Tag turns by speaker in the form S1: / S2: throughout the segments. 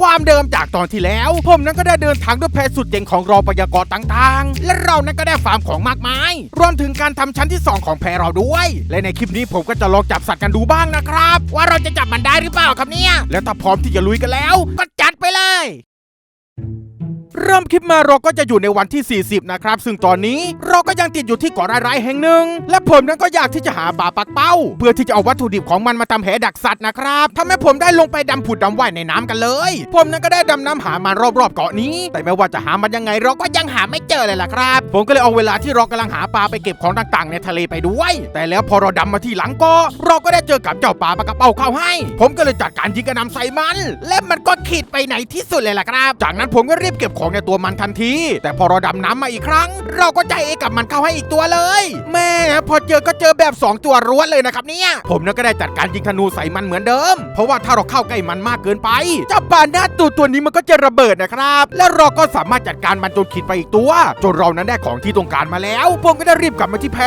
S1: ความเดิมจากตอนที่แล้ว ผมนั้นก็ได้เดินทางด้วยแพสุดเจ๋งของรอพยากรต่างๆ และเรานั้นก็ได้ฟาร์มของมากมาย รวมถึงการทำชั้นที่ 2 ของแพเราด้วย และในคลิปนี้ผมก็จะลองจับสัตว์กันดูบ้างนะครับ ว่าเราจะจับมันได้หรือเปล่าครับเนี่ย และถ้าพร้อมที่จะลุยกันแล้ว ก็จัดไปเลย เริ่มคลิปมาเราก็จะอยู่ในวันที่ 40 นะครับ ซึ่งตอนนี้เราก็ยังติดอยู่ที่เกาะร้ายๆแห่งหนึ่ง และผมนั้นก็อยากที่จะหาปลาปักเป้า เพื่อที่จะเอาวัตถุดิบของมันมาทำแหดักสัตว์นะครับทำให้ผมได้ลงไปดำผุดดำว่ายในน้ำกันเลย ผมนั้นก็ได้ดำน้ำหามันรอบๆเกาะนี้ แต่ไม่ว่าจะหามันยังไงเราก็ยังหาไม่เจอเลยล่ะครับ ผมก็เลยเอาเวลาที่เรากำลังหาปลาไปเก็บของต่างๆ ในทะเลไปด้วย แต่แล้วพอเราดำมาที่หลังเกาะเราก็ได้เจอกับเจ้าปลาปลากระเป้าเข้าให้ ผมก็เลยจัดการยิงกระนำใส่มัน และมันก็ขีดไปไหนที่สุดเลยล่ะครับ จากนั้นผมก็รีบเก็บของในตัวมันทันที แต่พอเราดำน้ำมาอีกครั้ง เราก็ใจเอกับมันเข้าให้อีกตัวเลย แม่พอเจอก็เจอแบบ 2 ตัวร้วนเลยนะครับเนี่ย ผมเนี่ยก็ได้จัดการยิงธนูใส่มันเหมือนเดิม เพราะว่าถ้าเราเข้าใกล้มันมากเกินไปเจ้าปาหน้าตัวตัวนี้มันก็จะระเบิดนะครับ และเราก็สามารถจัดการมันจนขีดไปอีกตัว จนเรานั้นได้ของที่ต้องการมาแล้ว ผมก็ได้รีบกลับมาที่แพ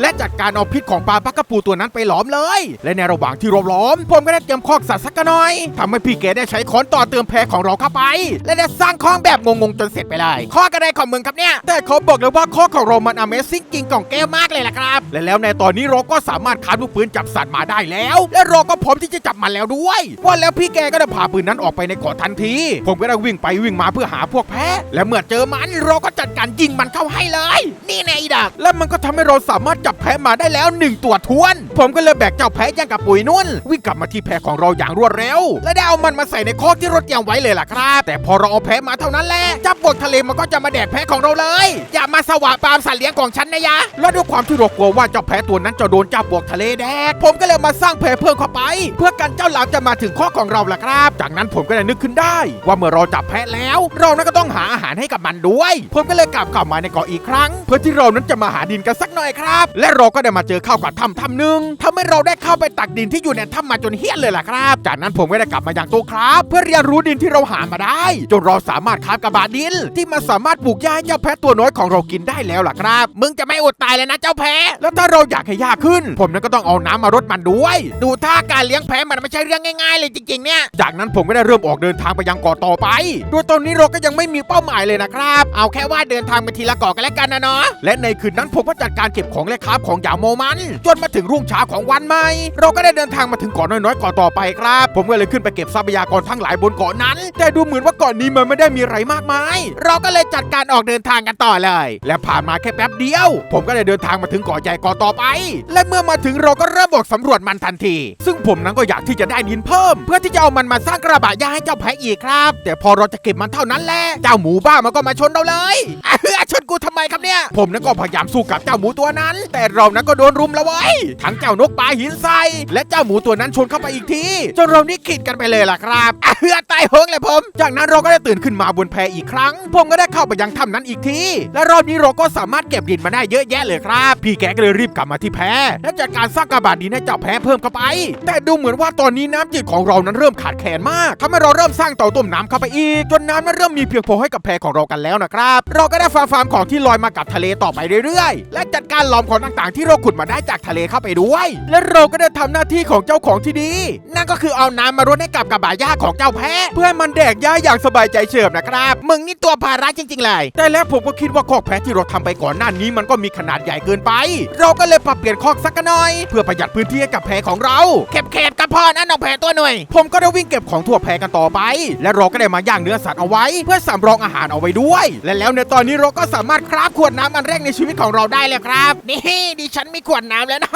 S1: และจัดการเอาพิษของปลาปักกระปูตัวนั้นไปหลอมเลย และในระหว่างที่เราหลอมผมก็ได้เตรียมคอกสัตว์สักหน่อยทำให้พี่แกได้ใช้ค้อนต่อเติมแพของเราเข้าไป และได้สร้างคลองแบบงงๆจนเสร็จไปเลยข้อกระไดของมึงครับเนี่ยแต่เขาบอกเลยว่าข้อของเรามัน Amazing จริงกล่องแก้วมากเลยล่ะครับ และแล้วในตอนนี้เราก็สามารถคาบลูกปืนจับสัตว์มาได้แล้ว และเราก็พร้อมที่จะจับมันแล้วด้วย ว่าแล้วพี่แกก็ได้พาปืนนั้นออกไปในเกาะทันที ผมก็ได้วิ่งไปวิ่งมาเพื่อหาพวกแพะและเมื่อเจอมันเราก็จัดการยิงมันเข้าให้เลย นี่แน่อีดัก และมันก็ทำให้เราสามารถจับแพะมาได้แล้วหนึ่งตัวทวน ผมก็เลยแบกเจ้าแพะย่างกับปุ๋ยนุ่น วิ่งกลับมาที่แพะของเราอย่างรวดเร็ว และได้เอามันมาใส่ในคอกที่รถเตรียมไว้เลยล่ะครับ แต่พอเราเอาแพะมาเท่านั้นแหละจ้าปวกทะเลมันก็จะมาแดกแพะของเราเลย อย่ามาสวะปามสัตว์เลี้ยงของฉันนะยะ และด้วยความที่เรากลัวว่าเจ้าแพะตัวนั้นจะโดนจ้าปวกทะเลแดก ผมก็เลยมาสร้างแพะเพิ่มเข้าไป เพื่อกันเจ้าหลามจะมาถึงข้อของเราล่ะครับ จากนั้นผมก็ได้นึกขึ้นได้ ว่าเมื่อเราจับแพะแล้ว เรานั้นก็ต้องหาอาหารให้กับมันด้วย ผมก็เลยกลับกลับมาในเกาะอีกครั้ง เพื่อที่เรานั้นจะมาหาดินกันสักหน่อยครับ และเราก็ได้มาเจอข้าวกับถ้ำถ้ำหนึ่งทำให้เราได้เข้าไปตักดินที่อยู่ในถ้ำมาจนเฮี้ยนเลยล่ะครับ จากนั้นผมก็ได้กลับมาอย่างโตะครับ เพื่อเรียนรู้ดินที่เราหามาได้ จนเราสามารถคากระบะดิน ที่มันสามารถปลูกหญ้าให้เจ้าแพะตัวน้อยของเรากินได้แล้วล่ะครับ มึงจะไม่อดตายเลยนะเจ้าแพะแล้วถ้าเราอยากให้ยาขึ้น ผมนั้นก็ต้องเอาน้ำมารดมันด้วย ดูท่าการเลี้ยงแพะมันไม่ใช่เรื่องง่ายๆ เลยจริงๆเนี่ย จากนั้นผมก็ได้เริ่มออกเดินทางไปยังเกาะต่อไปโดยตอนนี้เราก็ยังไม่มีเป้าหมายเลยนะครับ เอาแค่ว่าเดินทางไปทีละเกาะกันแล้วกันนะเนาะ และในคืนนั้นผมก็จัดการเก็บของและคราบของอย่างโมมัน จนมาถึงรุ่งเช้าของวันใหม่ เราก็ได้เดินทางมาถึงเกาะน้อยๆเกาะต่อไปครับ ผมก็เลยขึ้นไปเก็บทรัพยากรทั้งหลายบนเกาะนั้น แต่ดูเหมือนว่าเกาะนี้มันไม่ได้มีอะไรมากมายเราก็เลยจัดการออกเดินทางกันต่อเลย และผ่านมาแค่แป๊บเดียว ผมก็เลยเดินทางมาถึงเกาะใหญ่เกาะต่อไป และเมื่อมาถึงเราก็เริ่มออกสำรวจมันทันที ซึ่งผมนั้นก็อยากที่จะได้ดินเพิ่ม เพื่อที่จะเอามันมาสร้างกระบะหญ้าให้เจ้าแพะอีกครับ แต่พอเราจะเก็บมันเท่านั้นแหละเจ้าหมูบ้ามันก็มาชนเราเลยอะเฮ้ยชนกูทำไมครับเนี่ย ผมนั้นก็พยายามสู้กับเจ้าหมูตัวนั้น แต่เรานั้นก็โดนรุมแล้วเว้ยทั้งเจ้านกปลาหินใส่และเจ้าหมูตัวนั้นชนเข้าไปอีกทีจนเรานี่ขีดกันไปเลยล่ะครับอะเฮือตายโหงเลยผม จากนั้นเราก็ได้ตื่นขึ้นมาบนแพอีกครั้ง ผมก็ได้เข้าไปยังถ้ำนั้นอีกที และรอบนี้เราก็สามารถเก็บดินมาได้เยอะแยะเลยครับ พี่แกก็เลยรีบกลับมาที่แพและจัดการสร้างกระบะดินให้เจ้าแพเพิ่มเข้าไป แต่ดูเหมือนว่าตอนนี้น้ำจืดของเรานั้นเริ่มขาดแคลนมากทำให้เราเริ่มสร้างเตาต้มน้ำเข้าไปอีก จนน้ำนั้นเริ่มมีเพียงพอให้กับแพของเรากันแล้วนะครับ เราก็ได้ฟาร์ฟาร์มของที่ลอยมากับทะเลต่อไปเรื่อยๆ และจัดการหลอมของต่างๆ ที่เราขุดมาได้จากทะเลเข้าไปด้วย และเราก็ได้ทำหน้าที่ของเจ้าของที่ดี นั่นก็คือเอาน้ำมารดให้กับกระบะหญ้าของเจ้าแพเพื่อให้มันแดกหญ้าอย่างสบายใจเฉิบนะครับมึงนี่ตัวภาระจริง ๆ เลย แต่แล้วผมก็คิดว่าคอกแพะที่เราทำไปก่อนหน้านี้มันก็มีขนาดใหญ่เกินไป เราก็เลยปรับเปลี่ยนคอกสักหน่อย เพื่อประหยัดพื้นที่ให้กับแพะของเราเข็บเข็บกับพ่อนะน้องแพะตัวหน่อย ผมก็ได้วิ่งเก็บของทั่วแพะกันต่อไป และเราก็ได้มาย่างเนื้อสัตว์เอาไว้ เพื่อสำรองอาหารเอาไว้ด้วย และแล้วในตอนนี้เราก็สามารถคราฟขวดน้ำอันแรกในชีวิตของเราได้แล้วครับนี่ดิฉันมีขวดน้ำแล้วนะ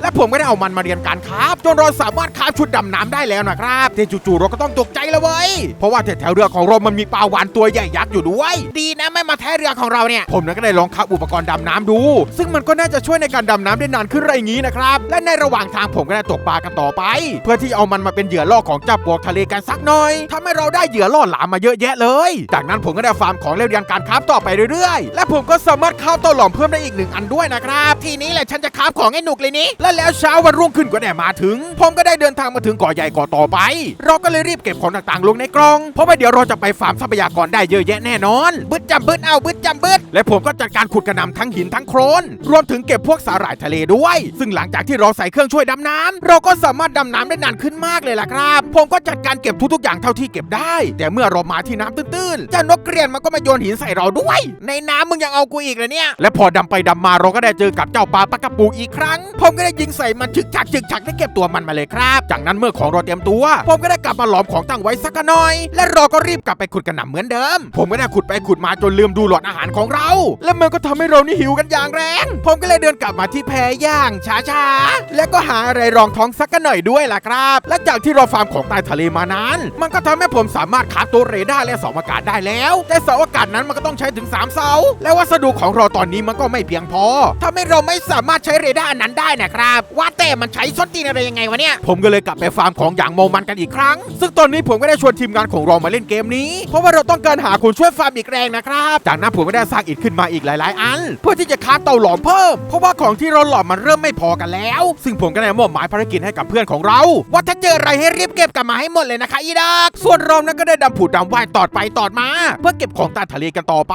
S1: และผมก็ได้เอามันมาเรียนการคราฟจนเราสามารถคราฟชุดดำน้ำได้แล้วนะครับแต่จู่ๆเราก็ต้องตกใจแล้วเว้ยเพราะว่าแถวๆเรือของเรามันมีปลาวานตัวใหญ่ยักษ์อยู่ด้วย ดีนะไม่มาแท้เรือของเราเนี่ย ผมนั้นก็ได้ลองคราฟอุปกรณ์ดำน้ำดู ซึ่งมันก็น่าจะช่วยในการดำน้ำได้นานขึ้นไรงนี้นะครับ และในระหว่างทางผมก็ได้ตกปลากันต่อไป เพื่อที่เอามันมาเป็นเหยื่อล่อของเจ้าปวกทะเลกันสักหน่อยทำให้เราได้เหยื่อล่อหลามมาเยอะแยะเลย จากนั้นผมก็ได้ฟาร์มของเล่นเรียนการคราต่อไปเรื่อยๆ และผมก็สามารถคราฟเตาหลอมเพิ่มได้อีกหนึ่งอันด้วยนะครับ ทีนี้แหละฉันจะคราของให้หนุกเลยนี้ และแล้วเช้าวันรุ่งขึ้นก็ได้มาถึง ผมก็ได้เดินทางมาถึงเกาะใหญ่เกาะต่อไป เราก็เลยรีบเก็บของต่างๆ ลงในกล่อง เพราะว่าเดี๋ยวเราจะไปฟาร์มทรัพยากรรได้เยอะแยะแน่นอน บึดจำบึดเอาบึดจำบึดและผมก็จัดการขุดกระนำทั้งหินทั้งโครนรวมถึงเก็บพวกสาหร่ายทะเลด้วย ซึ่งหลังจากที่เราใส่เครื่องช่วยดำน้ำเราก็สามารถดำน้ำได้นานขึ้นมากเลยล่ะครับ ผมก็จัดการเก็บทุกๆอย่างเท่าที่เก็บได้ แต่เมื่อเรามาที่น้ำตื้นๆเจ้านกเกรียนมันก็มาโยนหินใส่เราด้วย ในน้ำมึงยังเอากูอีกเหรอเนี่ยและพอดำไปดำมาเราก็ได้เจอกับเจ้าปลาปากระปูอีกครั้ง ผมก็ได้ยิงใส่มันฉึกฉักฉึกฉักได้เก็บตัวมันมาเลยครับ จากนั้นเมื่อของเราเตรียมตัว ผมก็ได้กลับมาหลอมของตั้งไว้สักหน่อย และเราก็รีบกลับไปขุดกระหน่ำเหมือนเดิมผมก็ได้ขุดไปขุดมาจนลืมดูหลอดอาหารของเรา และมันก็ทำให้เรานี่หิวกันอย่างแรง ผมก็เลยเดินกลับมาที่แพอย่างช้าๆ และก็หาอะไรรองท้องสักหน่อยด้วยล่ะครับและจากที่เราฟาร์มของใต้ทะเลมานานมันก็ทำให้ผมสามารถคราฟตัวเรดาร์และเสาอากาศได้แล้ว แต่เสาอากาศนั้นมันก็ต้องใช้ถึง 3 เสา และวัสดุของเราตอนนี้มันก็ไม่เพียงพอทำให้เราไม่สามารถใช้เรดาร์อันนั้นได้นะครับ ว่าแต่มันใช้ส้นตีนอะไรยังไงวะเนี่ย ผมก็เลยกลับไปฟาร์มของอย่างโมมันกันอีกครั้ง ซึ่งตอนนี้ผมก็ได้ชวนทีมงานของเรามาเล่นเกมนี้ เพราะว่าเราต้องการหาคนช่วยฟาร์มอีกแรงนะครับ จากนั้นผมก็ได้สร้างอิฐขึ้นมาอีกหลาย ๆ อัน เพื่อที่จะค้าเตาหลอมเพิ่ม เพราะว่าของที่เราหลอมมันเริ่มไม่พอกันแล้ว ซึ่งผมก็ได้มอบหมายภารกิจให้กับเพื่อนของเรา ว่าถ้าเจออะไรให้รีบเก็บกลับมาให้หมดเลยนะคะอีดัก ส่วนเรานั้นก็ได้ดำผุดดำว่ายตอดไปตอดมา เพื่อเก็บของใต้ทะเลกันต่อไป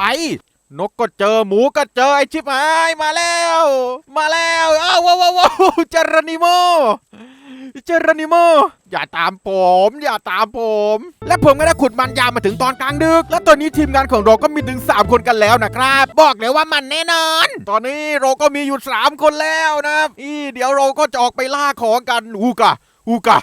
S1: นกก็เจอหมูก็เจอไอชิบหายมาแล้ว มาแล้วอ้าวว้าวว้าวว้าวเจรนิโม เจรนิโมอย่าตามผม อย่าตามผม และผมก็ได้ขุดมันยาวมาถึงตอนกลางดึก และตอนนี้ทีมงานของเราก็มีถึง 3 คนกันแล้วนะครับ บอกเลยว่ามันแน่นอน ตอนนี้เราก็มีอยู่ 3 คนแล้วนะอีเดี๋ยวเราก็จะออกไปล่าของกันอูกะอูกะ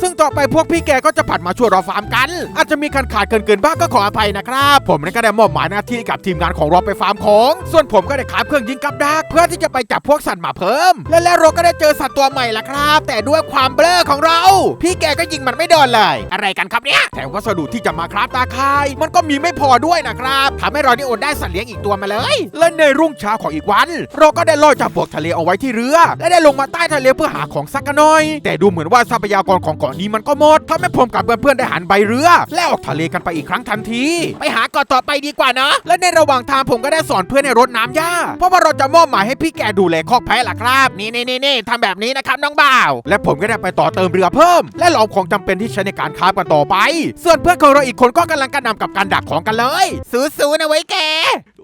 S1: ซึ่งต่อไปพวกพี่แกก็จะผัดมาช่วยเราฟาร์มกัน อาจจะมีขันขาดเกินเกินๆบ้างก็ขออภัยนะครับ ผมนั้นก็ได้มอบหมายหน้าที่กับทีมงานของเราไปฟาร์มของ ส่วนผมก็ได้ขายเครื่องยิงกับดักเพื่อที่จะไปจับพวกสัตว์มาเพิ่ม และแล้วเราก็ได้เจอสัตว์ตัวใหม่ละครับ แต่ด้วยความเบลอของเรา พี่แกก็ยิงมันไม่โดนเลย อะไรกันครับเนี่ยแถมวัสดุที่จะมาคราฟตาคาย มันก็มีไม่พอด้วยนะครับทำให้เรานี่อดได้สัตว์เลี้ยงอีกตัวมาเลย และในรุ่งเช้าของอีกวัน เราก็ได้ลอยจากบวกทะเลเอาไว้ที่เรือ และได้ลงมาใต้ทะเลเพื่อหาของสักหน่อย แต่ดูเหมือนว่าทรัพยากรของเกาะนี้มันก็หมดทำให้ผมกับเพื่อนๆได้หันใบเรือ และออกทะเลกันไปอีกครั้งทันที ไปหาเกาะต่อไปดีกว่านะ และในระหว่างทางผมก็ได้สอนเพื่อนในรถน้ำหญ้า เพราะว่าเราจะมอบหมายให้พี่แกดูแลคอกแพะล่ะครับ นี่นี่นี่นี่ทำแบบนี้นะครับน้องบ่าว และผมก็ได้ไปต่อเติมเรือเพิ่ม และหลอมของจำเป็นที่ใช้ในการค้าฟกันต่อไป ส่วนเพื่อนของเราอีกคนก็กำลังกระหนำกับการดักของกันเลยสู้ๆนะไว้ยแก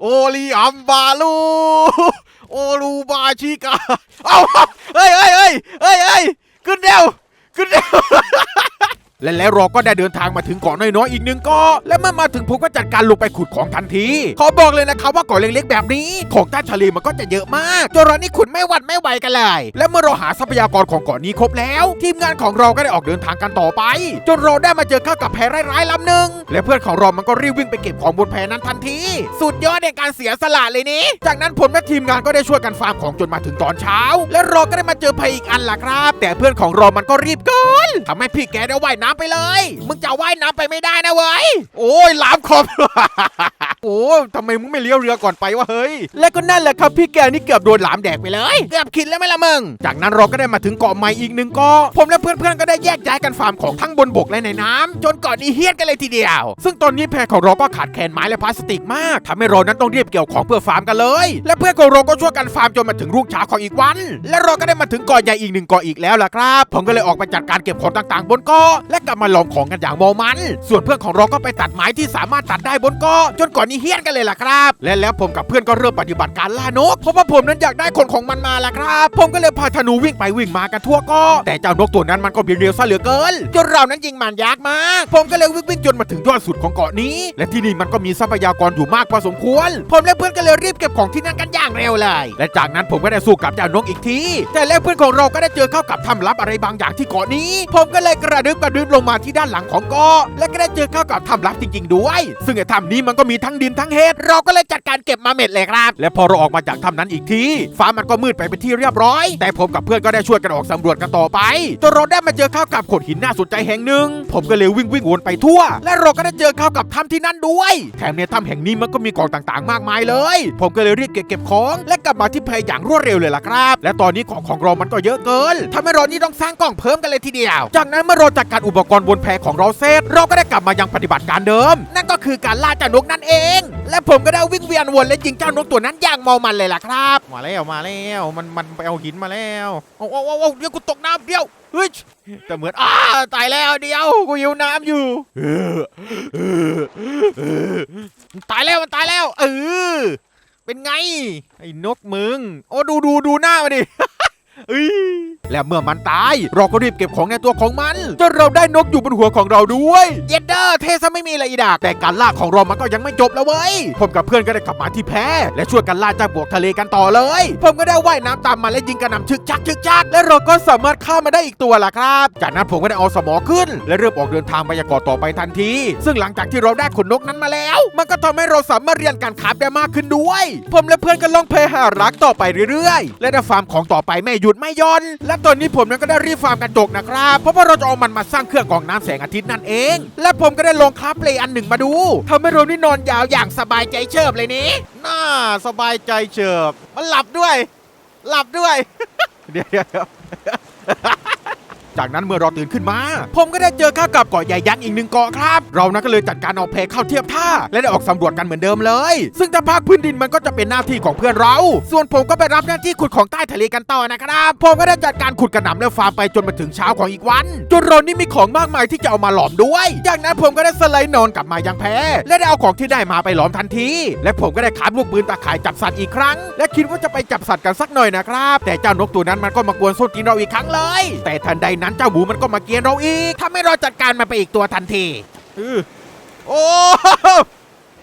S1: โอลีอัมบาลูโอลูบาชิกา เอาเฮ้ยเฮ้ยเฮ้ยเฮ้ยเฮ้ยขึ้นเร็ว ขึ้นเร็ว และแล้วเราก็ได้เดินทางมาถึงเกาะน้อยๆอีกหนึ่งเกาะและเมื่อมาถึงผมก็จัดการลงไปขุดของทันทีขอบอกเลยนะครับว่าเกาะเล็กๆแบบนี้ของใต้ทะเลมันก็จะเยอะมากจนเรานี่ขุดไม่หวัดไม่ไหวกันเลย และเมื่อเราหาทรัพยากรของเกาะนี้ครบแล้ว ทีมงานของเราก็ได้ออกเดินทางกันต่อไป จนเราได้มาเจอเข้ากับแพร้ายๆลำหนึ่งและเพื่อนของเรามันก็รีบวิ่งไปเก็บของบนแพนั้นทันที สุดยอดในการเสียสละเลยนี้ จากนั้นผมและทีมงานก็ได้ช่วยกันฟาร์มของจนมาถึงตอนเช้า และเราก็ได้มาเจอภัยอีกอันล่ะครับ แต่เพื่อนของเรามันก็รีบเกินทำให้พี่แกได้ว่ายน้ำไปเลย มึงจะว่ายน้ำไปไม่ได้นะเว้ย โอ้ยล้ามคอมโอ้ทำไมมึงไม่เลี้ยวเรือก่อนไปวะเฮ้ย และก็นั่นแหละครับพี่แกนี่เกือบโดนหลามแดกไปเลย เกือบคิดแล้วไหมล่ะมึง จากนั้นเราก็ได้มาถึงเกาะใหม่อีกหนึ่งเกาะ ผมและเพื่อนๆก็ได้แยกย้ายกันฟาร์มของทั้งบนบกและในน้ำจนเกาะนี้เฮี้ยนกันเลยทีเดียว ซึ่งตอนนี้แพของเราก็ขาดแคลนไม้และพลาสติกมากทำให้เรานั้นต้องรีบเกี่ยวของเพื่อฟาร์มกันเลย และเพื่อนของเราก็ช่วยกันฟาร์มจนมาถึงรุ่งเช้าของอีกวัน และเราก็ได้มาถึงเกาะใหญ่อีกหนึ่งเกาะอีกแล้วล่ะครับ ผมก็เลยออกไปจัดการเก็บของต่างๆ บนเกาะและกลับมาลองของกันอย่างเมอมัน ส่วนเพื่อนของเราก็ไปตัดไม้ที่สามารถตัดได้บนเกาะจนก่อนนี้เฮี้ยนกันเลยล่ะครับ และแล้วผมกับเพื่อนก็เริ่มปฏิบัติการล่านก เพราะว่าผมนั้นอยากได้คนของมันมาล่ะครับ ผมก็เลยพาธนูวิ่งไปวิ่งมากันทั่วเกาะแต่เจ้านกตัวนั้นมันก็บินเร็วซะเหลือเกินจนเรานั้นยิงมันยากมาก ผมก็เลยวิ่งวิ่งจนมาถึงยอดสุดของเกาะนี้ และที่นี่มันก็มีทรัพยากรอยู่มากพอสมควร ผมและเพื่อนก็เลยรีบเก็บของที่นั่นกันอย่างเร็วเลย และจากนั้นผมก็ได้สู้กับเจ้านกอีกที แต่แล้วเพื่อนของเราก็ได้เจอเข้ากับถ้ำลับอะไรบางอย่างที่เกาะนี้ ผมก็เลยกระดึบกระดึบลงมาที่ด้านหลังของเกาะและก็ได้เจอเข้ากับถ้ำลับจริง ๆ ด้วย ซึ่งไอ้ถ้ำนี้มันก็มีทั้งดินทั้งเห็ดเราก็เลยจัดการเก็บมาเม็ดเลยครับ และพอเราออกมาจากถ้ำนั้นอีกที ฟ้ามันก็มืดไปเป็นที่เรียบร้อย แต่ผมกับเพื่อนก็ได้ช่วยกันออกสำรวจกันต่อไปจนเราได้มาเจอเข้ากับโขดหินน่าสนใจแห่งหนึ่ง ผมก็เลยวิ่งวิ่งวนไปทั่ว และเราก็ได้เจอเข้ากับถ้ำที่นั่นด้วย แถมในถ้ำแห่งนี้มันก็มีของต่างๆ มากมายเลย ผมก็เลยรีบเก็บเก็บของ และกลับมาที่แพอย่างรวดเร็วเลยล่ะครับ และตอนนี้ของของเรามันก็เยอะเกินทำให้เรานี่ต้องสร้างกล่องเพิ่มกันเลยทีเดียว จากนั้นเมื่อเราจัดการอุปกรณ์บนแพของเราเสร็จเราก็ได้กลับมายังปฏิบัติการเดิม นั่นก็คือการล่าเจ้านกนั่นเอง และผมก็ได้วิ่งเวียนวนและยิงเจ้านกตัวนั้นอย่างเมามันเลยล่ะครับ มาแล้วมาแล้วมันมันไปเอาหินมาแล้วโอ้โอ้โอ้เดี๋ยวกูตกน้ำเดี๋ยวเฮ้ยแต่เหมือนอ้าตายแล้วเดียวกูหิวน้ำอยู่เออเออเออมันตายแล้วมันตายแล้วเออเป็นไงไอ้นกมึง โอ้ดูดูดูหน้ามาดิเอ้ยและเมื่อมันตาย เราก็รีบเก็บของในตัวของมันจนเราได้นกอยู่บนหัวของเราด้วย เยดเดอร์เทซะไม่มีอะไรอีดากแต่การล่าของเรามันก็ยังไม่จบแล้วเว้ยผมกับเพื่อนก็ได้กลับมาที่แพและช่วยกันล่าเจ้าบวกทะเลกันต่อเลย ผมก็ได้ว่ายน้ำตามมันและยิงกระหน่ำชึกชักชึกชักและเราก็สามารถฆ่ามาได้อีกตัวละครับ จากนั้นผมก็ได้เอาสมอขึ้น และเริ่มออกเดินทางไปยังเกาะต่อไปทันที ซึ่งหลังจากที่เราได้ขนนกนั้นมาแล้ว มันก็ทำให้เราสามารถเรียนการขับได้มากขึ้นด้วย ผมและเพื่อนก็ล่องเพหารักต่อไปเรื่อยๆ และได้ฟาร์มของต่อไปไม่หยุดไม่หย่อนและตอนนี้ผมนั้นก็ได้รีบฟาร์มกระจกนะครับเพราะว่าเราจะเอามันมาสร้างเครื่องกรองน้ำแสงอาทิตย์นั่นเอง และผมก็ได้ลงคราฟเลย์อันหนึ่งมาดูทำให้เรานี่นอนยาวอย่างสบายใจเชิบเลยนี้น่าสบายใจเชิบมันหลับด้วย หลับด้วย เดี๋ยวเดี๋ยวเดี๋ยว จากนั้นเมื่อเราตื่นขึ้นมา ผมก็ได้เจอข้ากับเกาะใหญ่ยักษ์อีกหนึ่งเกาะครับ เรานั้นก็เลยจัดการเอาเพเข้าเทียบท่า และได้ออกสำรวจกันเหมือนเดิมเลย ซึ่งถ้าภาคพื้นดินมันก็จะเป็นหน้าที่ของเพื่อนเรา ส่วนผมก็ไปรับหน้าที่ขุดของใต้ทะเลกันต่อนะครับ ผมก็ได้จัดการขุดกระหน่ำและฟาร์มไปจนมาถึงเช้าของอีกวันจนเรานี่มีของมากมายที่จะเอามาหลอมด้วย จากนั้นผมก็ได้สไลด์นอนกลับมายังแพและได้เอาของที่ได้มาไปหลอมทันที และผมก็ได้ขามลูกปืนตาข่ายจับสัตว์อีกครั้ง และคิดว่าจะไปจับสัตว์กันสักหน่อยนะครับ แต่เจ้านกตัวนั้นมันก็มากวนส้นตีนเราอีกครั้งเลย แต่ทันใดนั้นเจ้าหมูมันก็มาเกียนเราอีกทำให้เราจัดการมันไปอีกตัวทันทีอือโอ้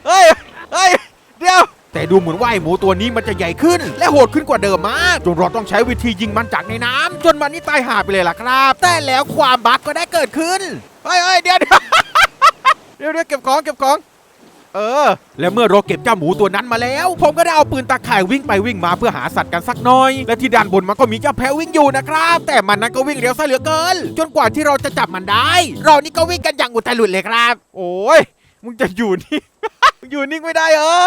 S1: เฮ้ยเฮ้ยเดี๋ยว แต่ดูเหมือนว่าไอ้หมูตัวนี้มันจะใหญ่ขึ้น และโหดขึ้นกว่าเดิมมากจนเราต้องใช้วิธียิงมันจากในน้ำจนมันนี่ตายหาไปเลยล่ะครับ แต่แล้วความบั๊กก็ได้เกิดขึ้นเฮ้ยเฮ้ยเดี๋ยวเดี๋ยวเดี๋ยวเดี๋ยวเก็บของเก็บของ เออ และเมื่อเราเก็บเจ้าหมูตัวนั้นมาแล้ว ผมก็ได้เอาปืนตาข่ายวิ่งไปวิ่งมาเพื่อหาสัตว์กันสักหน่อย และที่ด้านบนมันก็มีเจ้าแพะวิ่งอยู่นะครับ แต่มันนั้นก็วิ่งเร็วซะเหลือเกิน จนกว่าที่เราจะจับมันได้ เรานี่ก็วิ่งกันอย่างอุตลุดเลยครับ โอ้ยมึงจะอยู่นี่ อยู่นิ่งไม่ได้เหรอ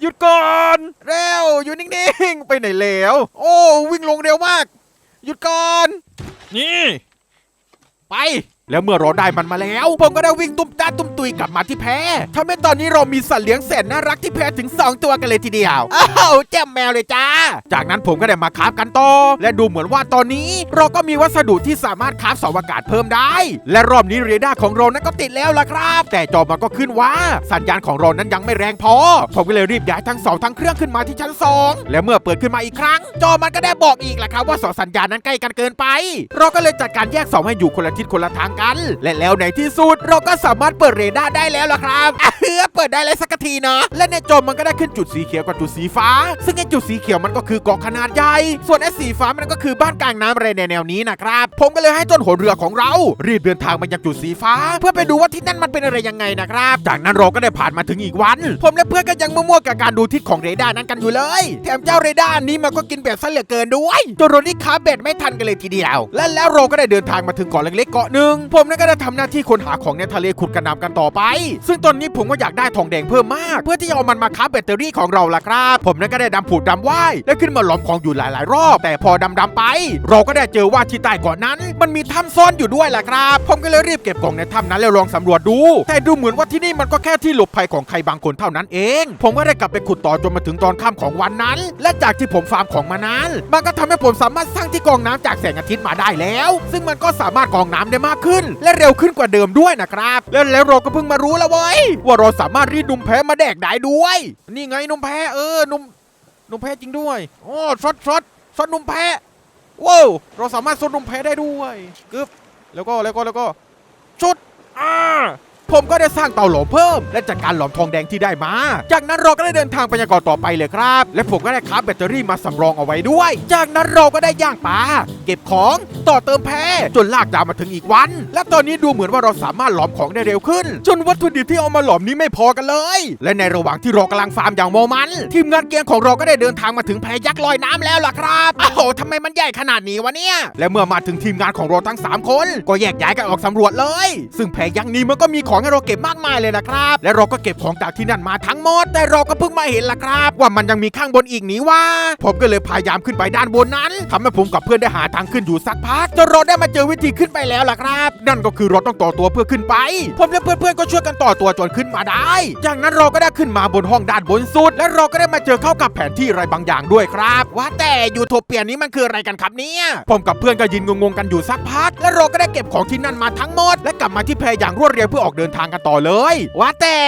S1: หยุดก่อนเร็วอยู่นิ่งๆไปไหนแล้ว โอ้วิ่งลงเร็วมาก หยุดก่อนนี่ ไป แล้วเมื่อเราได้มันมาแล้ว ผมก็ได้วิ่งตุ้มตาตุ้มตุยกลับมาที่แพทำให้ตอนนี้เรามีสัตว์เลี้ยงแสนน่ารักที่แพถึง 2 ตัวกันเลยทีเดียว อ้าวแจ่มแมวเลยจ้า จากนั้นผมก็ได้มาคราฟกันต่อ และดูเหมือนว่าตอนนี้ เราก็มีวัสดุที่สามารถคราฟเสาอากาศเพิ่มได้ และรอบนี้เรดาร์ของเรานั้นก็ติดแล้วล่ะครับ แต่จอมันก็ขึ้นว่า สัญญาณของเรานั้นยังไม่แรงพอ ผมก็เลยรีบย้ายทั้งสองทั้งเครื่องขึ้นมาที่ชั้นสองและเมื่อเปิดขึ้นมาอีกครั้ง จอมันก็ได้บอกอีกแหละครับว่าสองสัญญาณนั้นใกล้กันเกินไป เราก็เลยจัดการแยกเสาให้อยู่คนละทิศคนละทางกัน และแล้วในที่สุดเราก็สามารถเปิดเรดาร์ได้แล้วล่ะครับอะเฮ้อเปิดได้เลยสักทีเนาะและในจอมันก็ได้ขึ้นจุดสีเขียวกับจุดสีฟ้า ซึ่งไอ้จุดสีเขียวมันก็คือเกาะขนาดใหญ่ ส่วนไอ้สีฟ้ามันก็คือบ้านกลางน้ำอะไรในแนวนี้นะครับ ผมก็เลยให้ต้นหนเรือของเรา รีบเดินทางมายังจุดสีฟ้า เพื่อไปดูว่าที่นั่นมันเป็นอะไรยังไงนะครับ จากนั้นเราก็ได้ผ่านมาถึงอีกวัน ผมและเพื่อนก็ยังมั่วๆกับการดูทิศของเรดาร์นั้นกันอยู่เลย แถมเจ้าเรดาร์นี้มันก็กินเบ็ดซะเหลือเกินด้วยจนเรานี่คาเบ็ดไม่ทันกันเลยทีเดียว และแล้วเราก็ได้เดินทางมาถึงเกาะเล็กๆเกาะหนึ่งผมนั้นก็ได้ทำหน้าที่ค้นหาของในทะเลขุดกระนำกันต่อไป ซึ่งตอนนี้ผมก็อยากได้ทองแดงเพิ่มมาก เพื่อที่จะเอามันมาค้าแบตเตอรี่ของเราล่ะครับ ผมนั้นก็ได้ดำผุดดำว่ายและขึ้นมาหลอมของอยู่หลาย ๆ รอบ แต่พอดำดำๆไป เราก็ได้เจอว่าที่ใต้เกาะนั้น มันมีถ้ำซ่อนอยู่ด้วยล่ะครับ ผมก็เลยรีบเก็บกล่องในถ้ำนั้นแล้วลองสำรวจดู แต่ดูเหมือนว่าที่นี่มันก็แค่ที่หลบภัยของใครบางคนเท่านั้นเอง ผมก็ได้กลับไปขุดต่อจนมาถึงตอนค่ำของวันนั้น และจากที่ผมฟาร์มของมานานมันก็ทำให้ผมสามารถสร้างที่กองน้ำจากแสงอาทิตย์มาได้แล้ว ซึ่งมันก็สามารถกองน้ำได้มากขึ้นและเร็วขึ้นกว่าเดิมด้วยนะครับ และแล้วเราก็เพิ่งมารู้แล้วเว้ยว่าเราสามารถรีดนมแพะมาแดกได้ด้วย นี่ไงนมแพะเออนมนมแพะจริงด้วยโอ้ช็อตช็อตช็อตนมแพะว้าวเราสามารถซดนมแพะได้ด้วยกึบแล้วก็แล้วก็แล้วก็ชุดอ่า ผมก็ได้สร้างเตาหลอมเพิ่ม และจัดการหลอมทองแดงที่ได้มา จากนั้นเราก็ได้เดินทางไปยังเกาะต่อไปเลยครับ และผมก็ได้คราแบตเตอรี่มาสำรองเอาไว้ด้วย จากนั้นเราก็ได้ย่างปลาเก็บของต่อเติมแพจนลากยาวมาถึงอีกวัน และตอนนี้ดูเหมือนว่าเราสามารถหลอมของได้เร็วขึ้น จนวัตถุดิบที่เอามาหลอมนี้ไม่พอกันเลย และในระหว่างที่เรากำลังฟาร์มอย่างโมมัน ทีมงานเกียงของเราก็ได้เดินทางมาถึงแพยักษ์ลอยน้ำแล้วล่ะครับโอ้โหทำไมมันใหญ่ขนาดนี้วะเนี่ยและเมื่อมาถึงทีมงานของเราทั้งสามคน ก็แยกย้ายกันออกสำรวจเลย ซึ่งแพยักษ์นี้มันก็มีของของให้เราเก็บมากมายเลยนะครับ และเราก็เก็บของจากที่นั่นมาทั้งหมด แต่เราก็เพิ่งมาเห็นละครับ ว่ามันยังมีข้างบนอีกนี่ว่า ผมก็เลยพยายามขึ้นไปด้านบนนั้นทำให้ผมกับเพื่อนได้หาทางขึ้นอยู่สักพักจนเราได้มาเจอวิธีขึ้นไปแล้วล่ะครับ นั่นก็คือเราต้องต่อตัวเพื่อขึ้นไป ผมและเพื่อนๆก็ช่วยกันต่อตัวจนขึ้นมาได้ จากนั้นเราก็ได้ขึ้นมาบนห้องด้านบนสุด และเราก็ได้มาเจอเข้ากับแผนที่อะไรบางอย่างด้วยครับ ว่าแต่ยูโทเปียนี้มันคืออะไรกันครับเนี่ยผมกับเพื่อนก็ยืนงงๆกันอยู่สักพัก และเราก็ได้เก็บของที่นั่นมาทั้งหมด และกลับมาที่แพอย่างรวดเร็วเพื่อออกเดินทางกันต่อเลย ว่าแต่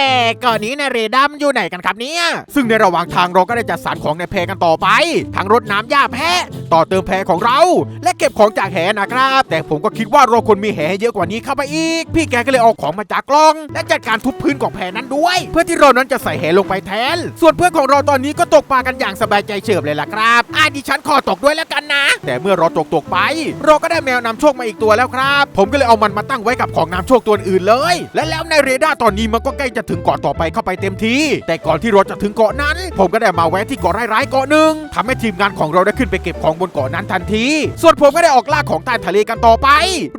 S1: ก่อนนี้ในเรดัมอยู่ไหนกันครับเนี่ย ซึ่งในระหว่างทางเราก็ได้จัดสรรของในแพกันต่อไปทั้งรถน้ำหญ้าแพะ ต่อเติมแพของเรา และเก็บของจากแหนะครับ แต่ผมก็คิดว่าเราควรมีแหให้เยอะกว่านี้เข้าไปอีก พี่แกก็เลยเอาของมาจากกล้อง และจัดการทุบพื้นของแพนั้นด้วย เพื่อที่เรานั้นจะใส่แหลงไปแทน ส่วนเพื่อนของเราตอนนี้ก็ตกปลากันอย่างสบายใจเฉิบเลยล่ะครับอ่าดิฉันขอตกด้วยแล้วกันนะ แต่เมื่อเราตกตกไป เราก็ได้แมวนำโชคมาอีกตัวแล้วครับ ผมก็เลยเอามันมาตั้งไว้กับของนำโชคตัวอื่นเลย และแล้วในเรดาร์ตอนนี้มันก็ใกล้จะถึงเกาะต่อไปเข้าไปเต็มทีแต่ก่อนที่เราจะถึงเกาะนั้น ผมก็ได้มาแวะที่เกาะร้ายๆเกาะหนึ่งทำให้ทีมงานของเราได้ขึ้นไปเก็บของบนเกาะนั้นทันที ส่วนผมก็ได้ออกล่าของใต้ทะเลกันต่อไป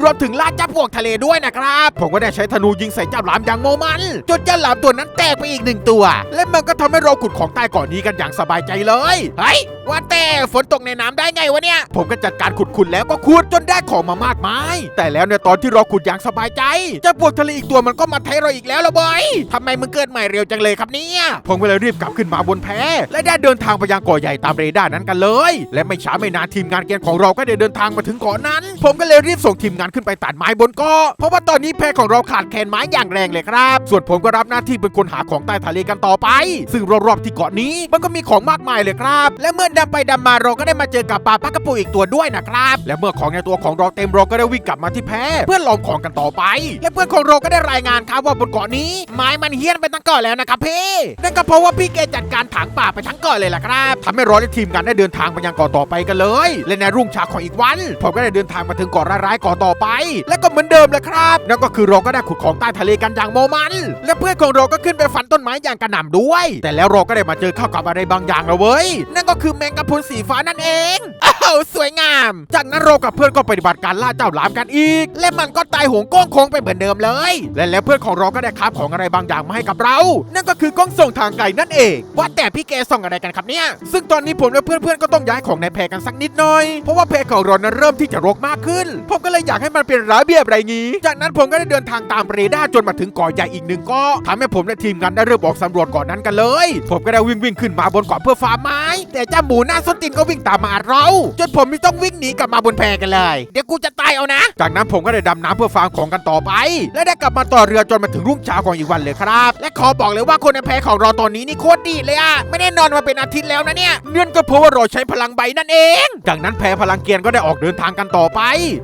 S1: รวมถึงล่าจับพวกทะเลด้วยนะครับ ผมก็ได้ใช้ธนูยิงใส่เจ้าหลามอย่างโมมันจนเจ้าหลามตัวนั้นแตกไปอีกหนึ่งตัว และมันก็ทำให้เราขุดของใต้เกาะนี้กันอย่างสบายใจเลยเฮ้ยว่าแต่ฝนตกในน้ำได้ไงวะเนี่ย ผมก็จัดการขุดขุดแล้วก็ขุดจนได้ของมามากมาย แต่แล้วในตอนที่เราขุดอย่างสบายใจเจ้าพวกทะเลอีกตัวมันก็มาไทยเราอีกแล้วละบอยทำไมมึงเกิดใหม่เร็วจังเลยครับเนี่ยผมก็เลยรีบกลับขึ้นมาบนแพและได้เดินทางไปยังเกาะใหญ่ตามเรดาร์นั้นกันเลย และไม่ช้าไม่นานทีมงานเกณฑ์ของเราก็ได้เดินทางมาถึงเกาะนั้น ผมก็เลยรีบส่งทีมงานขึ้นไปตัดไม้บนเกาะเพราะว่าตอนนี้แพของเราขาดแคลนไม้อย่างแรงเลยครับ ส่วนผมก็รับหน้าที่เป็นคนหาของใต้ทะเลกันต่อไป ซึ่งรอบๆที่เกาะนี้มันก็มีของมากมายเลยครับ และเมื่อดำไปดำมาเราก็ได้มาเจอกับปลาปักกระปูอีกตัวด้วยนะครับ และเมื่อของในตัวของเราเต็มเราก็ได้วิ่งกลับมาที่แพเพื่อลองของกันต่อไป และเพื่อนของเราก็ได้รายงานครับว่าบนเกาะนี้ ไม้มันเฮี้ยนไปทั้งเกาะแล้วนะครับพี่นั่นก็เพราะว่าพี่แกจัดการถางป่าไปทั้งเกาะเลยล่ะครับทำให้เราและทีมงานได้เดินทางไปยังเกาะต่อไปกันเลย และในรุ่งเช้าของอีกวันผมก็ได้เดินทางมาถึงเกาะร้ายๆเกาะต่อไป และก็เหมือนเดิมเลยครับนั่นก็คือเราก็ได้ขุดของใต้ทะเลกันอย่างโมมัน และเพื่อนของเราก็ขึ้นไปฟันต้นไม้อย่างกระหน่ำด้วย แต่แล้วเราก็ได้มาเจอเข้ากับอะไรบางอย่างแล้วเว้ยนั่นก็คือแมงกะพรุนสีฟ้านั่นเองอ้าวสวยงาม จากนั้นเรากับเพื่อนก็ปฏิบัติการล่าเจ้าหลามกันอีก และมันก็ตายหงก้งคงไปเหมือนเดิมเลย และแล้วเพื่อนของเราก็ได้คาบของอะไรบางอย่างมาให้กับเรา นั่นก็คือกล้องส่งทางไกลนั่นเอง ว่าแต่พี่แกส่องอะไรกันครับเนี่ย ซึ่งตอนนี้ผมและเพื่อนๆก็ต้องย้ายของในแพกันสักนิดหน่อย เพราะว่าแพของเรานั้นเริ่มที่จะรกมากขึ้น ผมก็เลยอยากให้มันเป็นระเบียบอะไรงี้ จากนั้นผมก็ได้เดินทางตามเรดาร์จนมาถึงเกาะใหญ่อีกหนึ่งเกาะทำให้ผมและทีมงานได้เริ่มออกสำรวจเกาะนั้นกันเลย ผมก็ได้วิ่งวิ่งขึ้นมาบนเกาะเพื่อฟาร์มไม้ แต่เจ้าหมูหน้าส้นตีนก็วิ่งตามมาเรา จนผมไม่ต้องวิ่งหนีกลับมาบนแพกันเลย เดี๋ยวกูจะตายเอานะ จากนั้นผมก็ได้ดำน้ำเพื่อฟาร์มของกันต่อไป และได้กลับมาต่อเรือจนมาถึงรุ่งเช้าของอีกวันเลยครับ และขอบอกเลยว่าคนในแพของเราตอนนี้นี่โคตรดีเลยอะไม่ได้นอนมาเป็นอาทิตย์แล้วนะเนี่ยเนื่องก็เพราะว่าเราใช้พลังใบนั่นเองจากนั้นแพพลังเกียร์ก็ได้ออกเดินทางกันต่อไป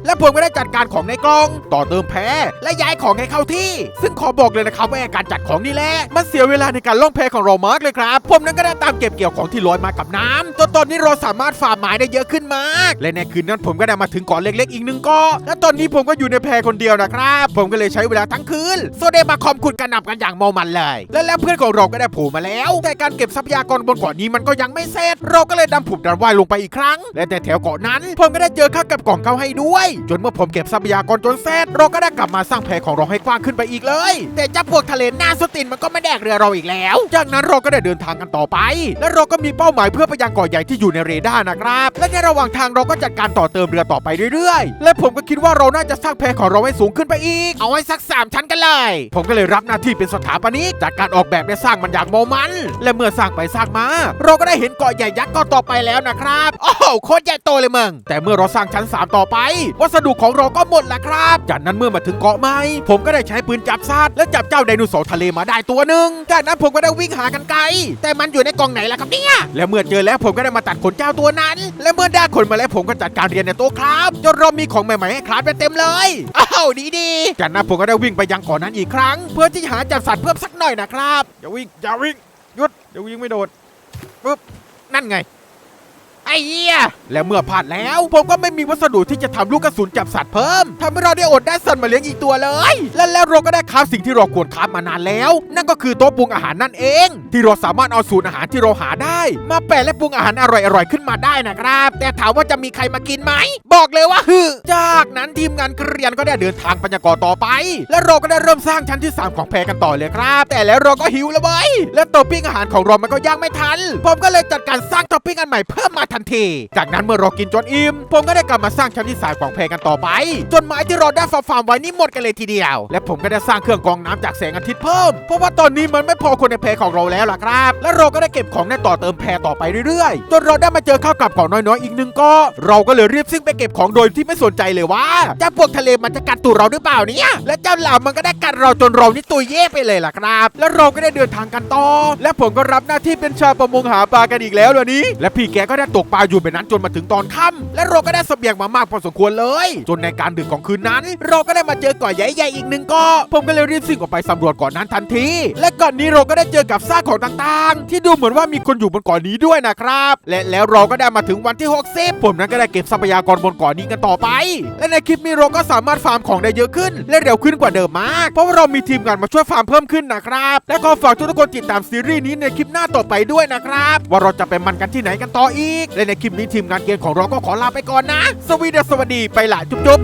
S1: และผมก็ได้จัดการของในกล่อง ต่อเติมแพและย้ายของให้เข้าที่ ซึ่งขอบอกเลยนะครับว่าการจัดของนี่แหละมันเสียเวลาในการล่องแพของเรามากเลยครับผมนั้นก็ได้ตามเก็บเกี่ยวของที่ลอยมากับน้ำจนตอนนี้เราสามารถฟาร์มไม้ได้เยอะขึ้นมาก และในคืนนั้นผมก็ได้มาถึงเกาะเล็กๆ อีกหนึ่งเกาะและตอนนี้ผมก็อยู่ในแพคนเดียวนะครับ ผมก็เลยใช้เวลาทั้งคืนโซเดมาคอมขุดกระหน่ำกันอย่างเมามันเลย และแล้วเพื่อนของเราก็ได้ผล่มาแล้ว แต่การเก็บทรัพยากรบนเกาะนี้มันก็ยังไม่เสร็จ เราก็เลยดำผุดดันว่ายลงไปอีกครั้ง และแต่แถวเกาะนั้น ผมก็ได้เจอข้ากับกล่องเข้าให้ด้วย จนเมื่อผมเก็บทรัพยากรจนเสร็จเราก็ได้กลับมาสร้างแพของเราให้กว้างขึ้นไปอีกเลย แต่เจ้าพวกทะเลหน้าสตินมันก็ไม่แดกเรือเราอีกแล้ว จากนั้นเราก็ได้เดินทางกันต่อไป และเราก็มีเป้าหมายเพื่อไปยังเกาะใหญ่ที่อยู่ในเรดาร์นะครับ และในระหว่างทางเราก็จัดการต่อเติมเรือต่อไปเรื่อยๆ และผมก็คิดว่าเราน่าจะสร้างแพของเราให้สูงขึ้นไปอีก เอาไว้สัก 3 ชั้นกันเลย ผมก็เลยรับหน้าที่เป็นสถาปนิกจากการออกแบบและสร้างมันอย่างโมมัน และเมื่อสร้างไปสร้างมา เราก็ได้เห็นเกาะใหญ่ยักษ์เกาะต่อไปแล้วนะครับโอ้โหโคตรใหญ่โตเลยมึงแต่เมื่อเราสร้างชั้น 3 ต่อไป วัสดุของเราก็หมดแล้วครับจากนั้นเมื่อมาถึงเกาะไม้ผมก็ได้ใช้ปืนจับสัตว์และจับเจ้าไดโนเสาร์ทะเลมาได้ตัวหนึ่งจากนั้นผมก็ได้วิ่งหากันไกลแต่มันอยู่ในกล่องไหนล่ะครับเนี่ยและเมื่อเจอแล้วผมก็ได้มาตัดขนเจ้าตัวนั้น และเมื่อได้ขนมาแล้วผมก็จัดการเรียนในโต๊ะครับจนเรามีของใหม่ๆให้คลาสไปเต็มเลยอ้าวดีดีจากนั้นผมก็ได้วิ่งไปยังกาะนั้นอีกครั้ง เพื่อที่จะหาจับสัตว์เพิ่มสักหน่อยนะครับอย่าวิ่งอย่าวิ่งหยุดเดี๋ยววิ่งไม่โดดปึ๊บนั่นไง ไอ้เหี้ยและเมื่อผ่านแล้ว ผมก็ไม่มีวัสดุที่จะทำลูกกระสุนจับสัตว์เพิ่มทำให้เราได้อดได้สัตว์มาเลี้ยงอีกตัวเลย และแล้วเราก็ได้ค้าสิ่งที่เราควรค้ามานานแล้ว นั่นก็คือโต๊ะปรุงอาหารนั่นเอง ที่เราสามารถเอาสูตรอาหารที่เราหาได้ มาแปลและปรุงอาหารอร่อยๆขึ้นมาได้นะครับ แต่ถามว่าจะมีใครมากินไหม บอกเลยว่าฮึจากนั้นทีมงานเกรียนก็ได้เดินทางปัญญากรต่อไป และเราก็ได้เริ่มสร้างชั้นที่ 3 ของแพกันต่อเลยครับ แต่แล้วเราก็หิวแล้วเว้ยและตัวปิ้งอาหารของเรามันก็ย่างไม่ทัน ผมก็เลยจัดการสร้างท็อปปิ้งอันใหม่เพิ่มมาทันที จากนั้นเมื่อเรากินจนอิ่มผมก็ได้กลับมาสร้างชั้นที่สามของแพลกันต่อไป จนไม้ที่เราได้ฟาร์มไว้นี่หมดกันเลยทีเดียว และผมก็ได้สร้างเครื่องกรองน้ำจากแสงอาทิตย์เพิ่ม เพราะว่าตอนนี้มันไม่พอคนในแพลของเราแล้วล่ะครับ และเราก็ได้เก็บของในต่อเติมแพต่อไปเรื่อยๆ จนเราได้มาเจอข้าวกับของน้อยๆอีกหนึ่งก็ เราก็เลยรีบซิ่งไปเก็บของโดยที่ไม่สนใจเลยว่าเจ้าพวกทะเลมันจะกัดตูดเราหรือเปล่าเนี่ยและเจ้าเหล่ามันก็ได้กัดเราจนเรานี่ตัวเย่ไปเลยล่ะครับ แล้วเราก็ได้เดินทางกันต่อและผมก็รับหน้าที่เป็นชาวประมงหาปลากันอีกแล้ววันนี้ และพี่แกก็ได้ตกปลาอยู่แบบนั้นจนมาถึงตอนค่ำและเราก็ได้เสบียงมามากพอสมควรเลย จนในการดึกของคืนนั้น เราก็ได้มาเจอเก่อใหญ่ๆอีกหนึ่งเกาะผมก็เลยรีบสิ่งออกไปสำรวจเก่อนนั้นทันที และก่อนนี้เราก็ได้เจอกับซากของต่างๆ ที่ดูเหมือนว่ามีคนอยู่บนเกาะนี้ด้วยนะครับ และแล้วเราก็ได้มาถึงวันที่60ผมนั้นก็ได้เก็บทรัพยากรบนเกาะนี้กันต่อไป และในคลิปนี้เราก็สามารถฟาร์มของได้เยอะขึ้น และเร็วขึ้นกว่าเดิมมาก เพราะว่าเรามีทีมงานมาช่วยฟาร์มเพิ่มขึ้นนะครับ และก็ฝากทุกคนติดตามซีรีส์นี้ในคลิปหน้าต่อไปด้วยนะครับ ว่าเราจะไปมันกันที่ไหนกันต่ออีกและในคลิปนี้ทีมงานเกมของเราก็ขอลาไปก่อนนะ สวีเดสวัสดีไปละจุ๊บ